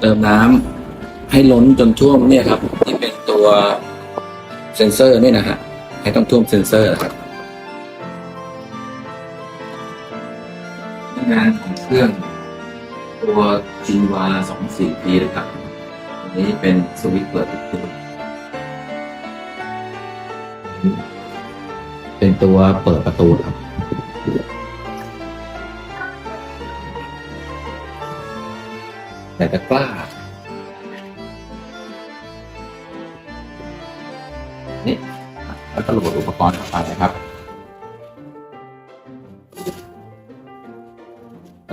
เติมน้ำให้ล้นจนท่วมเนี่ยครับ ที่เป็นตัวเซนเซอร์เนี่ยนะฮะให้ต้องท่วมเซนเซอร์นะครับงานของเครื่องตัว GY 2 4 P นะครับอันนี้เป็นสวิตช์เปิดปิดปิดเป็นตัวเปิดประตูครับ แต่จะกล้า นี่แล้วก็โหลดอุปกรณ์เข้าไปนะครับ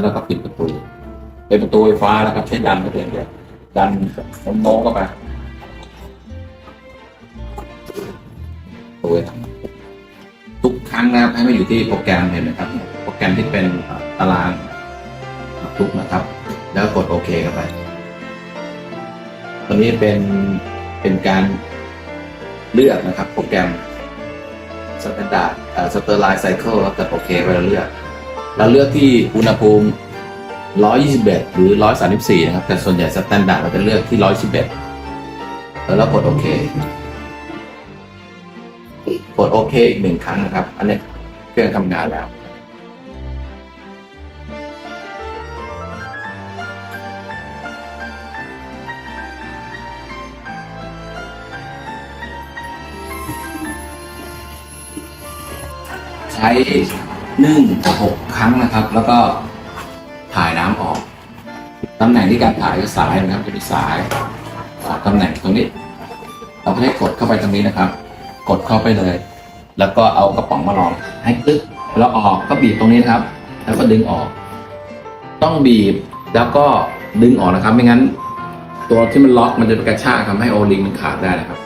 แล้วก็ปิดประตู เป็นประตูไฟฟ้านะครับ ใช้ดันไม่เพียงเดียวดันโน้มเข้าไปตัวทำทุกครั้งนะครับให้มาอยู่ที่โปรแกรมเห็นไหมครับ โปรแกรมที่เป็นตารางทุกนะครับ แล้วกดโอเคเข้าไป ตัวนี้เป็นเป็นการเลือกนะครับ โปรแกรมสแตนดาร์ดสเตอร์ไลน์ไซเคิลแล้วกดโอเคไปแล้วเลือก เราเลือกที่อุณหภูมิ 121 หรือ 134 นะครับ แต่ส่วนใหญ่สแตนดาร์ดเราจะเลือกที่ 111 แล้วเรากดโอเค กดโอเคอีกหนึ่งครั้งนะครับ อันนี้เครื่องทำงานแล้ว ใช้นึ่งหกครั้งนะครับ แล้วก็ถ่ายน้ำออกตำแหน่งที่การถ่ายก็สายนะครับจะมีสายออกตำแหน่งตรงนี้ เราให้กดเข้าไปตรงนี้นะครับ กดเข้าไปเลย แล้วก็เอากระป๋องมาลอง ให้ตึ๊กแล้วออกก็บีบตรงนี้นะครับ แล้วก็ดึงออก ต้องบีบแล้วก็ดึงออกนะครับ ไม่งั้น ตัวที่มันล็อกมันจะไปกระชากทำให้โอลิงมันขาดได้นะครับ